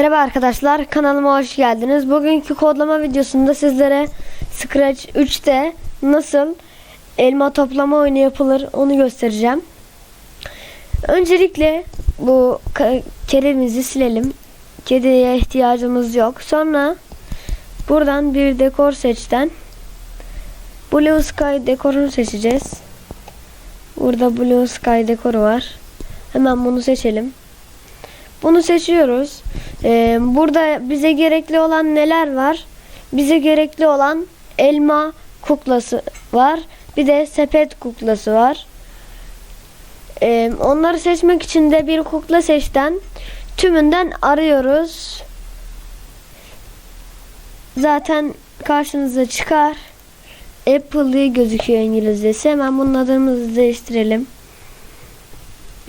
Merhaba arkadaşlar kanalıma hoş geldiniz. Bugünkü kodlama videosunda sizlere Scratch 3'te nasıl elma toplama oyunu yapılır onu göstereceğim. Öncelikle bu kedimizi silelim. Kediye ihtiyacımız yok. Sonra buradan bir dekor seçten Blue Sky dekorunu seçeceğiz. Burada Blue Sky dekoru var. Hemen bunu seçelim. Bunu seçiyoruz. Ee, burada bize gerekli olan neler var? Bize gerekli olan elma kuklası var. Bir de sepet kuklası var. Ee, onları seçmek için de bir kukla seçten tümünden arıyoruz. Zaten karşınıza çıkar. Apple diye gözüküyor İngilizcesi. Hemen bunun adımızı değiştirelim.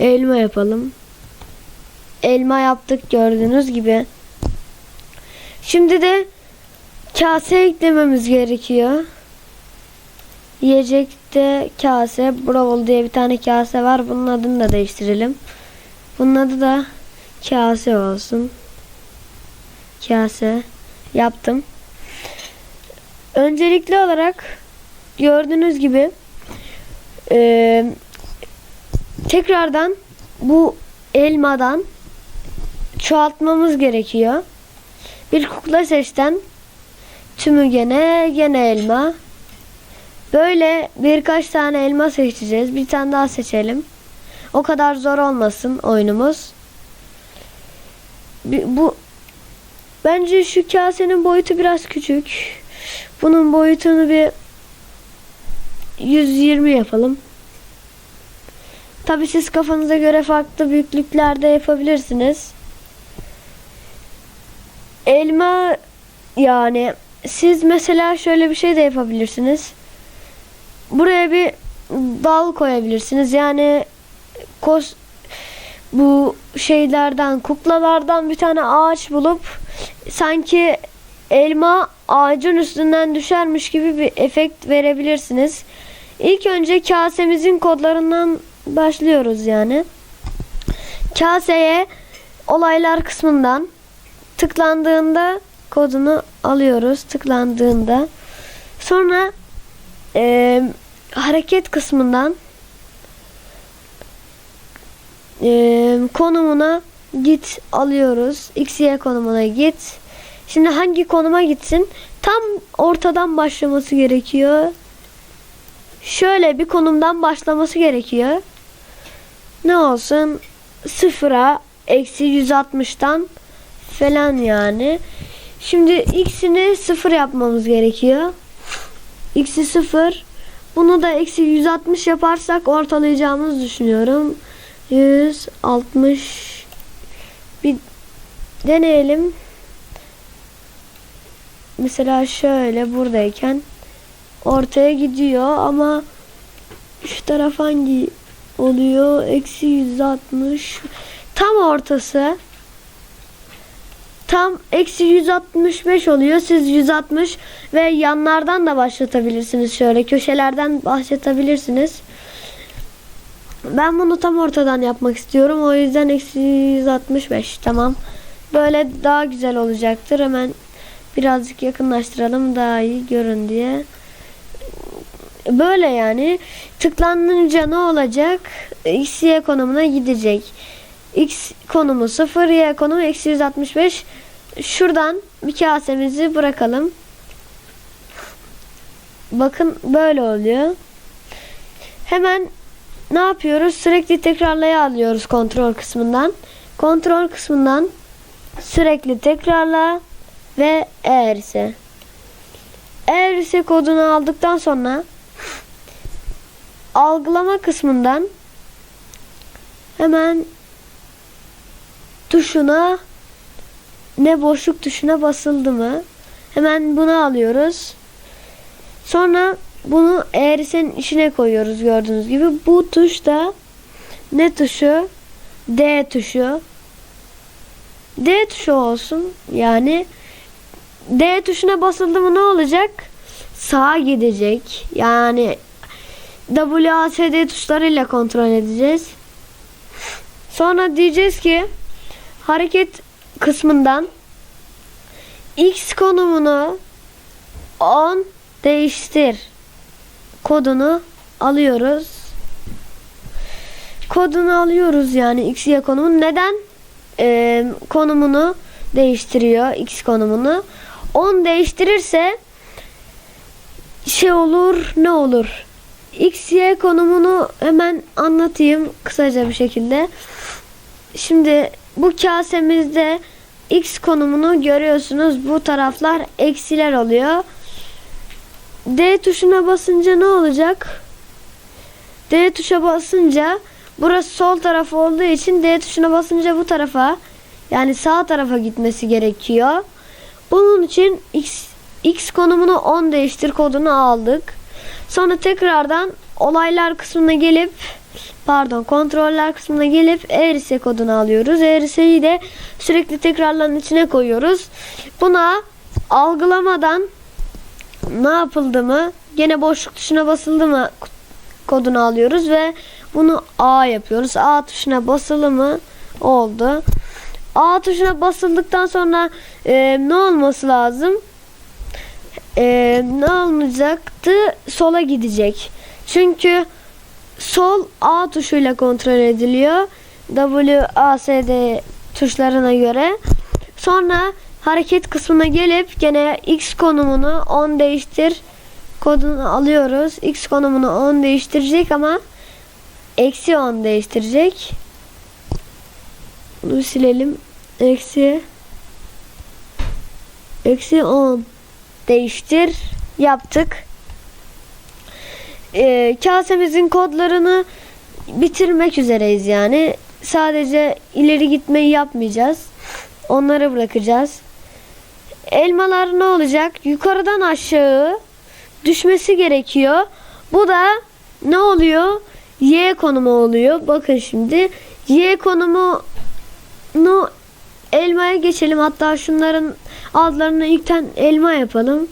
Elma yapalım elma yaptık gördüğünüz gibi. Şimdi de kase eklememiz gerekiyor. Yiyecekte kase, Brawl diye bir tane kase var. Bunun adını da değiştirelim. Bunun adı da kase olsun. Kase yaptım. Öncelikli olarak gördüğünüz gibi eee, tekrardan bu elmadan çoğaltmamız gerekiyor. Bir kukla seçten tümü gene gene elma. Böyle birkaç tane elma seçeceğiz. Bir tane daha seçelim. O kadar zor olmasın oyunumuz. Bu bence şu kasenin boyutu biraz küçük. Bunun boyutunu bir 120 yapalım. Tabi siz kafanıza göre farklı büyüklüklerde yapabilirsiniz. Elma yani siz mesela şöyle bir şey de yapabilirsiniz. Buraya bir dal koyabilirsiniz. Yani kos bu şeylerden kuklalardan bir tane ağaç bulup sanki elma ağacın üstünden düşermiş gibi bir efekt verebilirsiniz. İlk önce kasemizin kodlarından başlıyoruz yani. Kaseye olaylar kısmından tıklandığında kodunu alıyoruz. Tıklandığında sonra eee, hareket kısmından eee, konumuna git alıyoruz. XY konumuna git. Şimdi hangi konuma gitsin? Tam ortadan başlaması gerekiyor şöyle bir konumdan başlaması gerekiyor. Ne olsun? Sıfıra eksi 160'tan falan yani. Şimdi x'ini sıfır yapmamız gerekiyor. x'i sıfır. Bunu da eksi 160 yaparsak ortalayacağımızı düşünüyorum. 160 bir deneyelim. Mesela şöyle buradayken ortaya gidiyor ama şu taraf hangi oluyor? Eksi 160 tam ortası tam eksi 165 oluyor. Siz 160 ve yanlardan da başlatabilirsiniz. Şöyle köşelerden başlatabilirsiniz. Ben bunu tam ortadan yapmak istiyorum. O yüzden eksi 165 tamam. Böyle daha güzel olacaktır. Hemen birazcık yakınlaştıralım daha iyi görün diye. Böyle yani tıklanınca ne olacak? X, Y konumuna gidecek. X konumu 0, Y konumu eksi 165. Şuradan bir kasemizi bırakalım. Bakın böyle oluyor. Hemen ne yapıyoruz? Sürekli tekrarlaya alıyoruz kontrol kısmından. Kontrol kısmından sürekli tekrarla ve eğer ise eğer ise kodunu aldıktan sonra algılama kısmından hemen tuşuna ne boşluk tuşuna basıldı mı? Hemen bunu alıyoruz. Sonra bunu eğrisenin içine koyuyoruz gördüğünüz gibi. Bu tuş da ne tuşu? D tuşu. D tuşu olsun. Yani D tuşuna basıldı mı ne olacak? Sağa gidecek. Yani WASD tuşlarıyla kontrol edeceğiz. Sonra diyeceğiz ki hareket kısmından x konumunu 10 değiştir kodunu alıyoruz. Kodunu alıyoruz yani x y konumu. Neden? Ee, konumunu değiştiriyor x konumunu. 10 değiştirirse şey olur ne olur? X, Y konumunu hemen anlatayım kısaca bir şekilde. Şimdi bu kasemizde X konumunu görüyorsunuz. Bu taraflar eksiler oluyor. D tuşuna basınca ne olacak? D tuşa basınca burası sol taraf olduğu için D tuşuna basınca bu tarafa yani sağ tarafa gitmesi gerekiyor. Bunun için X, X konumunu 10 değiştir kodunu aldık. Sonra tekrardan olaylar kısmına gelip pardon kontroller kısmına gelip eğrise kodunu alıyoruz. Eğriseyi de sürekli tekrarların içine koyuyoruz. Buna algılamadan ne yapıldı mı? Gene boşluk tuşuna basıldı mı kodunu alıyoruz ve bunu A yapıyoruz. A tuşuna basılı mı? Oldu. A tuşuna basıldıktan sonra e, ne olması lazım? E, ne olmayacaktı? Sola gidecek. Çünkü sol A tuşuyla kontrol ediliyor. W, A, S, D tuşlarına göre. Sonra hareket kısmına gelip gene X konumunu 10 değiştir kodunu alıyoruz. X konumunu 10 değiştirecek ama eksi 10 değiştirecek. Bunu silelim. Eksi eksi 10 değiştir yaptık. Ee, kasemizin kodlarını bitirmek üzereyiz yani. Sadece ileri gitmeyi yapmayacağız. Onları bırakacağız. Elmalar ne olacak? Yukarıdan aşağı düşmesi gerekiyor. Bu da ne oluyor? Y konumu oluyor. Bakın şimdi Y konumu nu elmaya geçelim. Hatta şunların adlarını ilkten elma yapalım.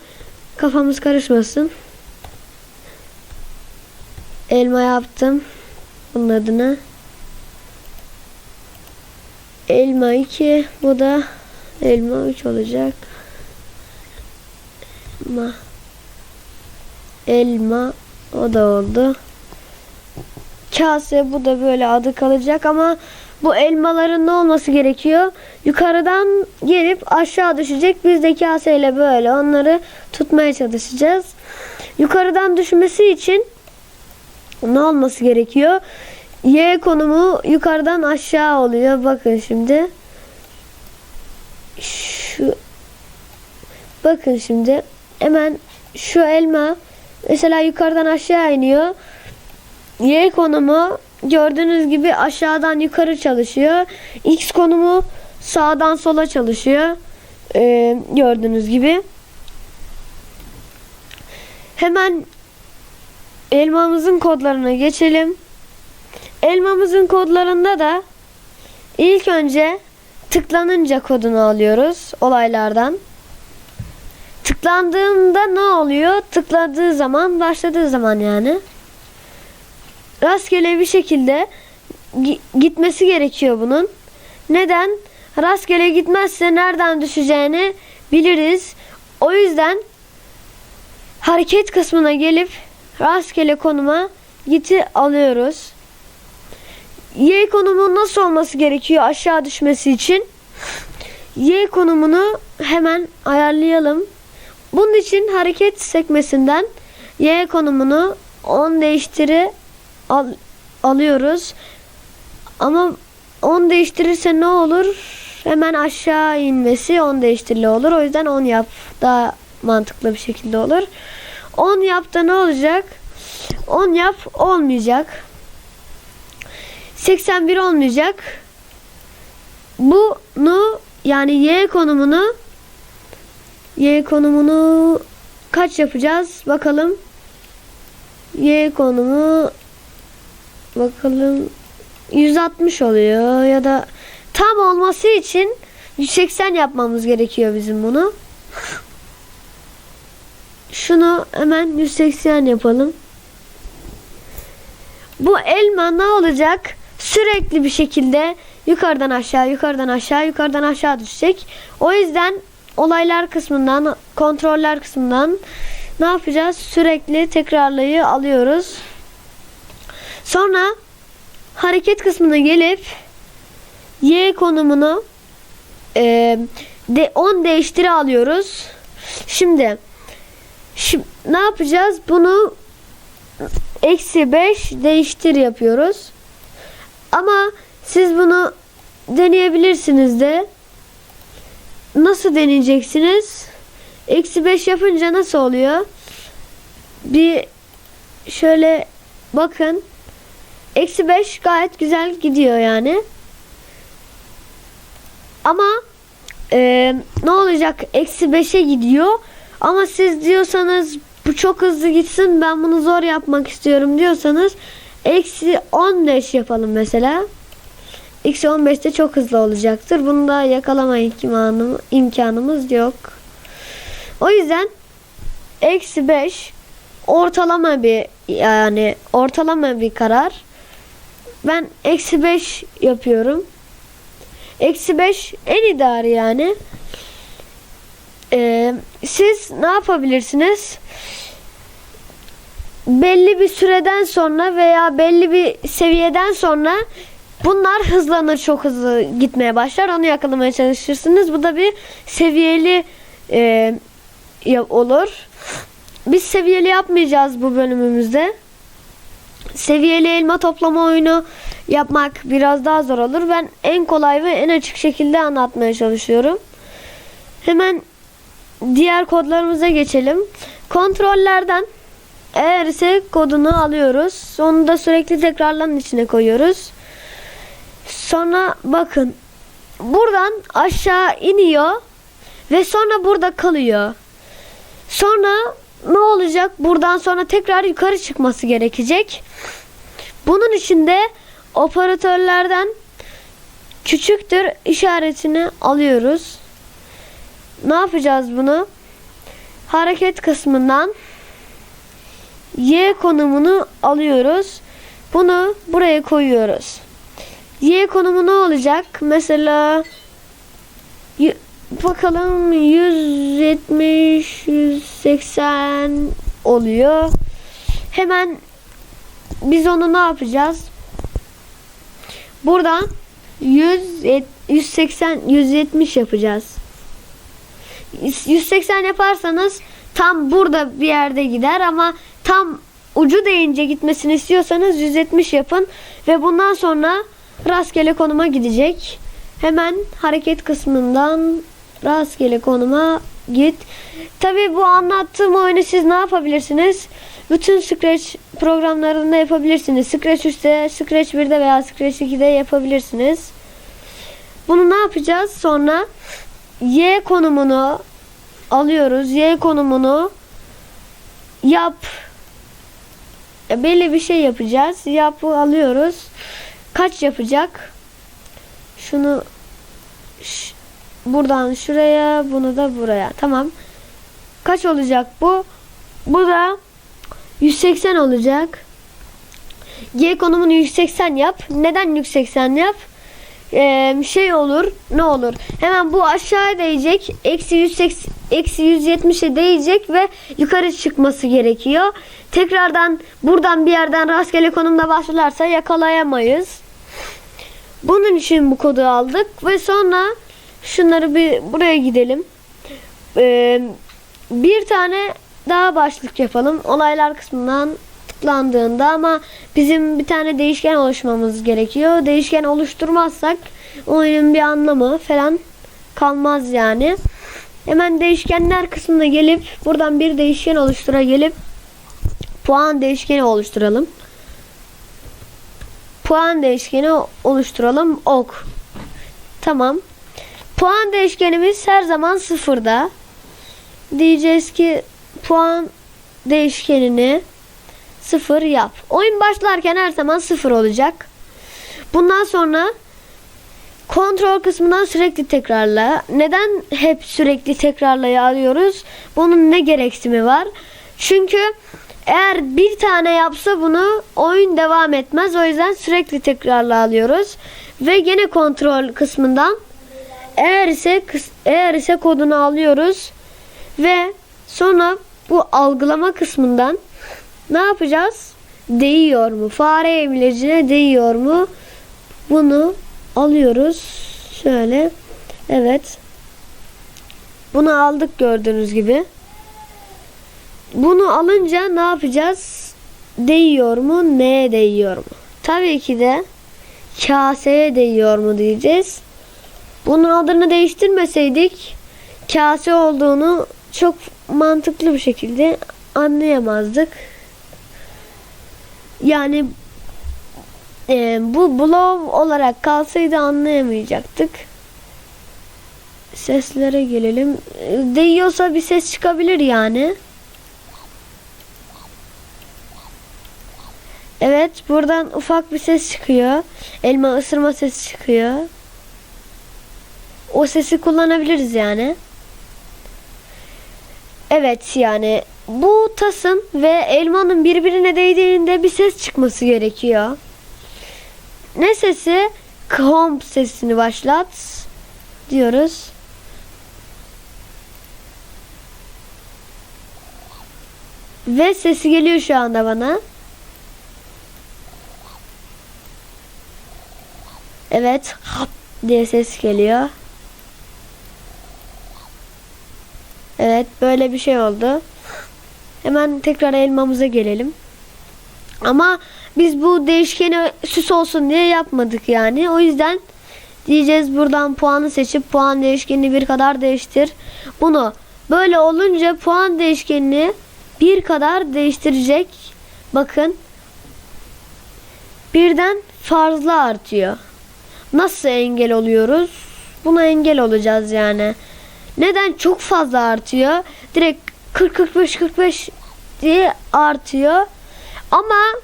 Kafamız karışmasın. Elma yaptım. Bunun adını. Elma 2. Bu da elma 3 olacak. Elma. Elma. O da oldu. Kase bu da böyle adı kalacak ama bu elmaların ne olması gerekiyor? Yukarıdan gelip aşağı düşecek. Biz de kaseyle böyle onları tutmaya çalışacağız. Yukarıdan düşmesi için ne olması gerekiyor? Y konumu yukarıdan aşağı oluyor. Bakın şimdi. Şu Bakın şimdi hemen şu elma mesela yukarıdan aşağı iniyor. Y konumu gördüğünüz gibi aşağıdan yukarı çalışıyor. X konumu sağdan sola çalışıyor. Ee, gördüğünüz gibi. Hemen elmamızın kodlarına geçelim. Elmamızın kodlarında da ilk önce tıklanınca kodunu alıyoruz olaylardan. Tıklandığında ne oluyor? Tıkladığı zaman, başladığı zaman yani. Rastgele bir şekilde gitmesi gerekiyor bunun. Neden? Rastgele gitmezse nereden düşeceğini biliriz. O yüzden hareket kısmına gelip rastgele konuma giti alıyoruz. Y konumu nasıl olması gerekiyor aşağı düşmesi için? Y konumunu hemen ayarlayalım. Bunun için hareket sekmesinden Y konumunu 10 değiştiri al, alıyoruz. Ama 10 değiştirirse ne olur? Hemen aşağı inmesi 10 değiştirili olur. O yüzden 10 yap. Daha mantıklı bir şekilde olur. 10 yap da ne olacak? 10 yap olmayacak. 81 olmayacak. Bunu yani Y konumunu Y konumunu kaç yapacağız? Bakalım. Y konumu bakalım 160 oluyor ya da tam olması için 180 yapmamız gerekiyor bizim bunu. Şunu hemen 180 yapalım. Bu elma ne olacak? Sürekli bir şekilde yukarıdan aşağı, yukarıdan aşağı, yukarıdan aşağı düşecek. O yüzden olaylar kısmından, kontroller kısmından ne yapacağız? Sürekli tekrarlayı alıyoruz. Sonra hareket kısmına gelip Y konumunu e, de 10 değiştiri alıyoruz. Şimdi şimdi ne yapacağız? Bunu eksi 5 değiştir yapıyoruz. Ama siz bunu deneyebilirsiniz de. Nasıl deneyeceksiniz? Eksi 5 yapınca nasıl oluyor? Bir şöyle bakın. Eksi 5 gayet güzel gidiyor yani. Ama e, ne olacak? Eksi 5'e gidiyor. Ama siz diyorsanız bu çok hızlı gitsin ben bunu zor yapmak istiyorum diyorsanız eksi 15 yapalım mesela. Eksi 15 de çok hızlı olacaktır. Bunu da yakalama imkanı, imkanımız yok. O yüzden eksi 5 ortalama bir yani ortalama bir karar. Ben eksi 5 yapıyorum. Eksi 5 en idare yani. Ee, siz ne yapabilirsiniz? Belli bir süreden sonra veya belli bir seviyeden sonra bunlar hızlanır çok hızlı gitmeye başlar. Onu yakalamaya çalışırsınız. Bu da bir seviyeli e, olur. Biz seviyeli yapmayacağız bu bölümümüzde. Seviyeli elma toplama oyunu yapmak biraz daha zor olur. Ben en kolay ve en açık şekilde anlatmaya çalışıyorum. Hemen diğer kodlarımıza geçelim. Kontrollerden eğer ise kodunu alıyoruz. Onu da sürekli tekrarların içine koyuyoruz. Sonra bakın buradan aşağı iniyor ve sonra burada kalıyor. Sonra ne olacak? Buradan sonra tekrar yukarı çıkması gerekecek. Bunun için de operatörlerden küçüktür işaretini alıyoruz. Ne yapacağız bunu? Hareket kısmından Y konumunu alıyoruz. Bunu buraya koyuyoruz. Y konumu ne olacak? Mesela bakalım 170 180 oluyor. Hemen biz onu ne yapacağız? Buradan 100 180 170 yapacağız. 180 yaparsanız tam burada bir yerde gider ama tam ucu değince gitmesini istiyorsanız 170 yapın ve bundan sonra rastgele konuma gidecek. Hemen hareket kısmından rastgele konuma git. Tabi bu anlattığım oyunu siz ne yapabilirsiniz? Bütün Scratch programlarında yapabilirsiniz. Scratch 3'te, Scratch 1'de veya Scratch 2'de yapabilirsiniz. Bunu ne yapacağız? Sonra Y konumunu alıyoruz. Y konumunu yap. Ya belli bir şey yapacağız. Yapı alıyoruz. Kaç yapacak? Şunu ş- buradan şuraya, bunu da buraya. Tamam. Kaç olacak bu? Bu da 180 olacak. Y konumunu 180 yap. Neden 180 yap? Şey olur. Ne olur? Hemen bu aşağı değecek. Eksi 180 eksi 170'e değecek ve yukarı çıkması gerekiyor. Tekrardan buradan bir yerden rastgele konumda başlarsa yakalayamayız. Bunun için bu kodu aldık ve sonra şunları bir buraya gidelim. Bir tane daha başlık yapalım. Olaylar kısmından tıklandığında ama bizim bir tane değişken oluşmamız gerekiyor. Değişken oluşturmazsak oyunun bir anlamı falan kalmaz yani. Hemen değişkenler kısmına gelip buradan bir değişken oluştura gelip puan değişkeni oluşturalım. Puan değişkeni oluşturalım. Ok. Tamam. Puan değişkenimiz her zaman sıfırda. Diyeceğiz ki puan değişkenini sıfır yap. Oyun başlarken her zaman sıfır olacak. Bundan sonra kontrol kısmından sürekli tekrarla. Neden hep sürekli tekrarlayı alıyoruz? Bunun ne gereksimi var? Çünkü eğer bir tane yapsa bunu oyun devam etmez. O yüzden sürekli tekrarla alıyoruz. Ve gene kontrol kısmından eğer ise eğer ise kodunu alıyoruz ve sonra bu algılama kısmından ne yapacağız? Değiyor mu? Fare imlecine değiyor mu? Bunu alıyoruz. Şöyle. Evet. Bunu aldık gördüğünüz gibi. Bunu alınca ne yapacağız? Değiyor mu? Neye değiyor mu? Tabii ki de kaseye değiyor mu diyeceğiz. Bunun adını değiştirmeseydik kase olduğunu çok mantıklı bir şekilde anlayamazdık. Yani e, bu blow olarak kalsaydı anlayamayacaktık. Seslere gelelim. Değiyorsa bir ses çıkabilir yani. Evet buradan ufak bir ses çıkıyor. Elma ısırma sesi çıkıyor. O sesi kullanabiliriz yani. Evet yani bu tasın ve elmanın birbirine değdiğinde bir ses çıkması gerekiyor. Ne sesi? Komp sesini başlat diyoruz. Ve sesi geliyor şu anda bana. Evet. Hap diye ses geliyor. Evet böyle bir şey oldu. Hemen tekrar elmamıza gelelim. Ama biz bu değişkeni süs olsun diye yapmadık yani. O yüzden diyeceğiz buradan puanı seçip puan değişkenini bir kadar değiştir. Bunu böyle olunca puan değişkenini bir kadar değiştirecek. Bakın birden fazla artıyor. Nasıl engel oluyoruz? Buna engel olacağız yani. Neden çok fazla artıyor? Direkt 40 45 45 diye artıyor. Ama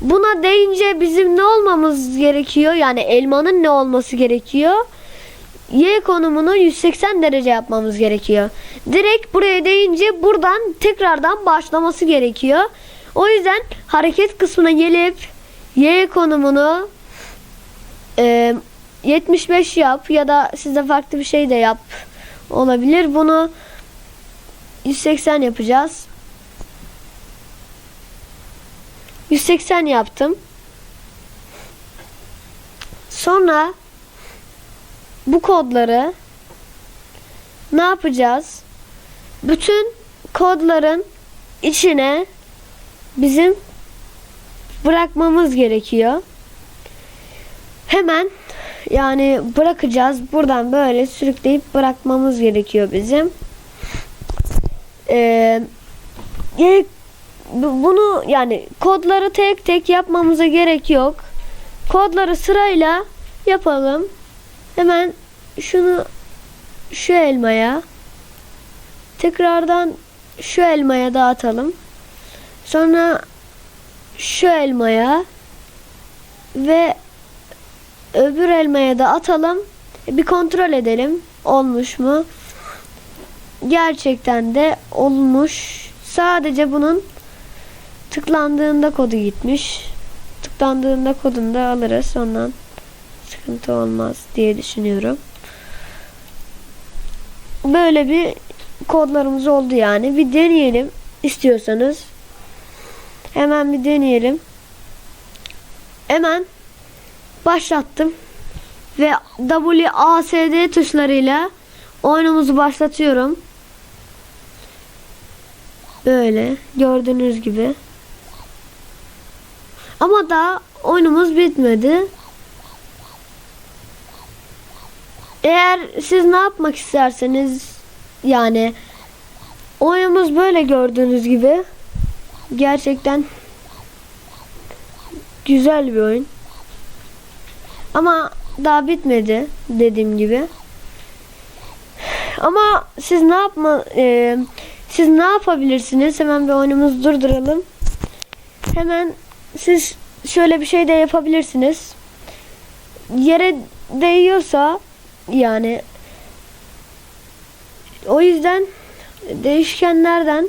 buna değince bizim ne olmamız gerekiyor? Yani elmanın ne olması gerekiyor? Y konumunu 180 derece yapmamız gerekiyor. Direkt buraya değince buradan tekrardan başlaması gerekiyor. O yüzden hareket kısmına gelip Y konumunu e, 75 yap ya da size farklı bir şey de yap olabilir. Bunu 180 yapacağız. 180 yaptım. Sonra bu kodları ne yapacağız? Bütün kodların içine bizim bırakmamız gerekiyor. Hemen yani bırakacağız. Buradan böyle sürükleyip bırakmamız gerekiyor bizim. Ee, bu- bunu yani kodları tek tek yapmamıza gerek yok. Kodları sırayla yapalım. Hemen şunu şu elmaya tekrardan şu elmaya dağıtalım. Sonra şu elmaya ve öbür elmaya da atalım. Bir kontrol edelim. Olmuş mu? Gerçekten de olmuş. Sadece bunun tıklandığında kodu gitmiş. Tıklandığında kodunu da alırız. Ondan sıkıntı olmaz diye düşünüyorum. Böyle bir kodlarımız oldu yani. Bir deneyelim istiyorsanız. Hemen bir deneyelim. Hemen başlattım. Ve WASD tuşlarıyla oyunumuzu başlatıyorum. Böyle gördüğünüz gibi. Ama daha oyunumuz bitmedi. Eğer siz ne yapmak isterseniz yani oyunumuz böyle gördüğünüz gibi gerçekten güzel bir oyun. Ama daha bitmedi dediğim gibi. Ama siz ne yapma e, siz ne yapabilirsiniz? Hemen bir oyunumuzu durduralım. Hemen siz şöyle bir şey de yapabilirsiniz. Yere değiyorsa yani o yüzden değişkenlerden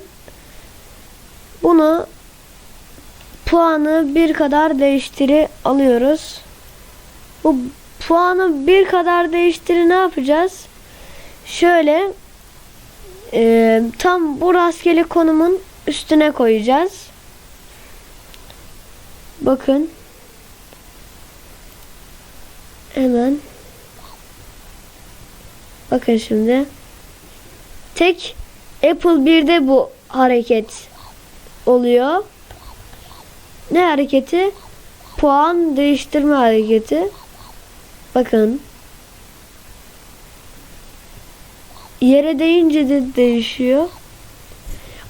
bunu puanı bir kadar değiştiri alıyoruz. Bu puanı bir kadar değiştiri ne yapacağız? Şöyle e, tam bu rastgele konumun üstüne koyacağız. Bakın. Hemen. Bakın şimdi. Tek Apple 1'de bu hareket oluyor. Ne hareketi? Puan değiştirme hareketi. Bakın. Yere değince de değişiyor.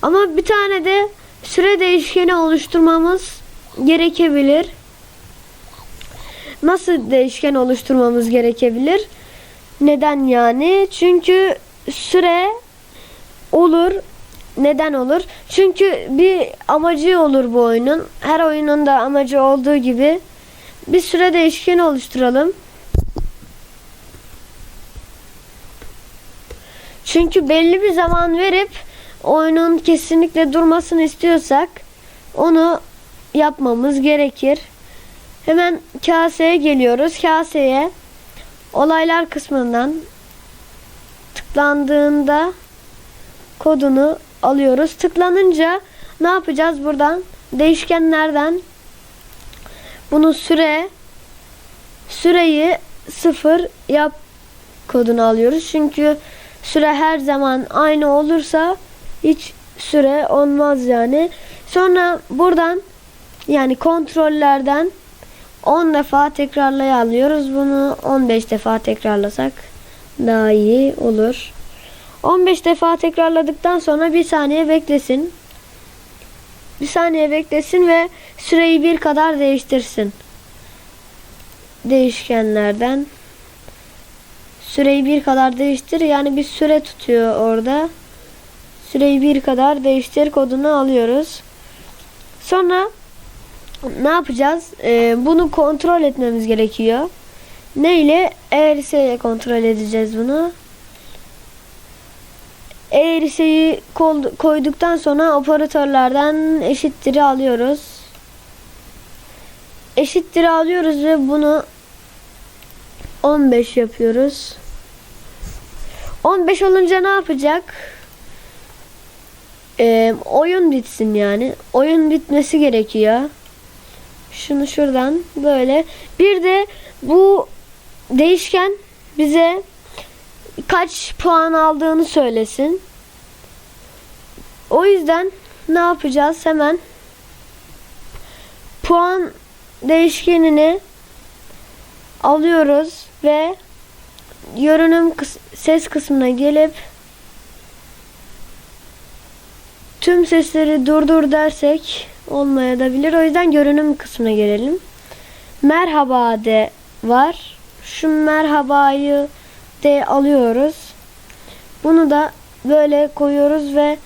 Ama bir tane de süre değişkeni oluşturmamız gerekebilir. Nasıl değişken oluşturmamız gerekebilir? Neden yani? Çünkü süre olur. Neden olur? Çünkü bir amacı olur bu oyunun. Her oyunun da amacı olduğu gibi bir süre değişkeni oluşturalım. Çünkü belli bir zaman verip oyunun kesinlikle durmasını istiyorsak onu yapmamız gerekir. Hemen kaseye geliyoruz. Kaseye olaylar kısmından tıklandığında kodunu alıyoruz. Tıklanınca ne yapacağız buradan? Değişkenlerden bunu süre süreyi sıfır yap kodunu alıyoruz. Çünkü süre her zaman aynı olursa hiç süre olmaz yani. Sonra buradan yani kontrollerden 10 defa tekrarlaya alıyoruz. Bunu 15 defa tekrarlasak daha iyi olur. 15 defa tekrarladıktan sonra bir saniye beklesin. Bir saniye beklesin ve süreyi bir kadar değiştirsin. Değişkenlerden süreyi bir kadar değiştir. Yani bir süre tutuyor orada. Süreyi bir kadar değiştir kodunu alıyoruz. Sonra ne yapacağız? Ee, bunu kontrol etmemiz gerekiyor. Ne ile? ERS ile kontrol edeceğiz bunu. ERS'yi koyduktan sonra operatörlerden eşittir'i alıyoruz. Eşittir'i alıyoruz ve bunu 15 yapıyoruz. 15 olunca ne yapacak? Ee, oyun bitsin yani. Oyun bitmesi gerekiyor. Şunu şuradan böyle. Bir de bu değişken bize kaç puan aldığını söylesin. O yüzden ne yapacağız? Hemen puan değişkenini alıyoruz ve görünüm kıs ses kısmına gelip tüm sesleri durdur dersek olmaya da bilir. O yüzden görünüm kısmına gelelim. Merhaba de var. Şu merhabayı de alıyoruz. Bunu da böyle koyuyoruz ve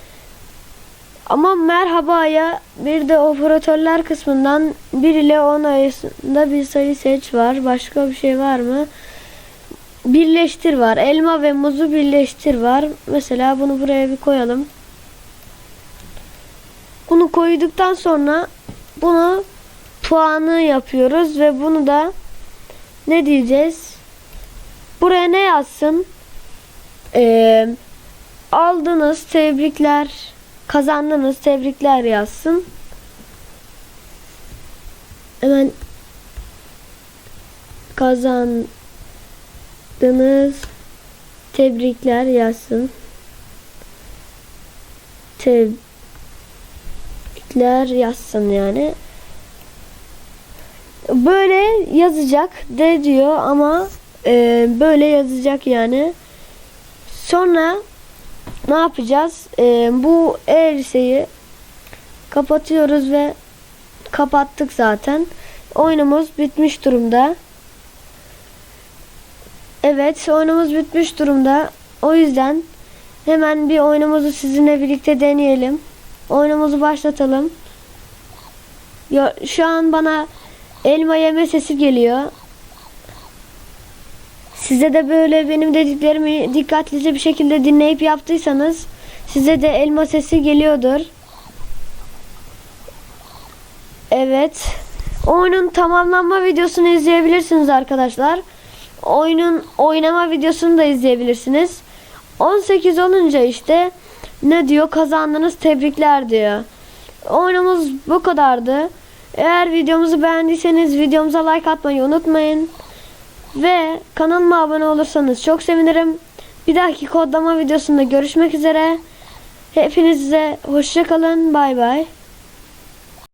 ama merhabaya bir de operatörler kısmından 1 ile 10 arasında bir sayı seç var. Başka bir şey var mı? Birleştir var. Elma ve muzu birleştir var. Mesela bunu buraya bir koyalım. Bunu koyduktan sonra bunu puanı yapıyoruz ve bunu da ne diyeceğiz? Buraya ne yazsın? Ee, aldınız tebrikler kazandınız tebrikler yazsın. Hemen kazandınız tebrikler yazsın. Tebrikler yazsın yani. Böyle yazacak de diyor ama e, böyle yazacak yani. Sonra ne yapacağız? Ee, bu e kapatıyoruz ve kapattık zaten. Oyunumuz bitmiş durumda. Evet oyunumuz bitmiş durumda. O yüzden hemen bir oyunumuzu sizinle birlikte deneyelim. Oyunumuzu başlatalım. Şu an bana elma yeme sesi geliyor. Size de böyle benim dediklerimi dikkatlice bir şekilde dinleyip yaptıysanız size de elma sesi geliyordur. Evet. Oyunun tamamlanma videosunu izleyebilirsiniz arkadaşlar. Oyunun oynama videosunu da izleyebilirsiniz. 18 olunca işte ne diyor kazandınız tebrikler diyor. Oyunumuz bu kadardı. Eğer videomuzu beğendiyseniz videomuza like atmayı unutmayın. Ve kanalıma abone olursanız çok sevinirim. Bir dahaki kodlama videosunda görüşmek üzere. Hepinize hoşça kalın. Bay bay.